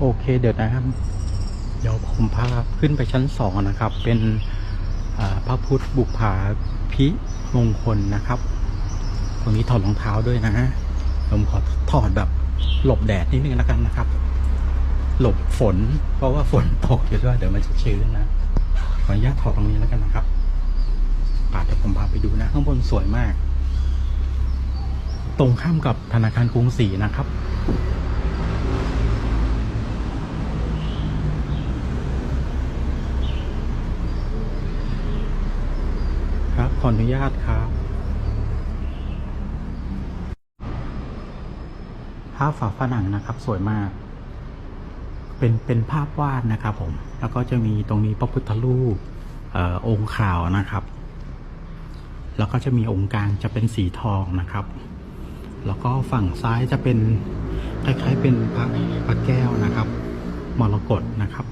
โอเคเดี๋ยวนะครับ เดี๋ยวผมพาขึ้นไปชั้นสองนะครับ เป็นพระพุทธบุพาพิมงคลนะครับ ตรงนี้ถอดรองเท้าด้วยนะผมขอถอดแบบหลบแดดนิดนึงแล้วกันนะครับ หลบฝน เพราะว่าฝนตกอยู่ด้วยเดี๋ยวมันจะชื้นนะขออนุญาตถอดตรงนี้แล้วกันนะครับป่าเดี๋ยวผมพาไปดูนะ ข้างบนสวยมาก ตรงข้ามกับธนาคารกรุงศรีนะครับ ครับ ขออนุญาตครับภาพฝาผนังนะครับ สวยมาก เป็นเป็นภาพวาดนะครับผม แล้วก็จะมีตรงนี้พระพุทธรูปเอ่อองค์ขาวนะครับ แล้วก็จะมีองค์กลางจะเป็นสีทองนะครับ แล้วก็ฝั่งซ้ายจะเป็นคล้ายๆเป็นพระพระแก้วนะครับ มรกตนะครับ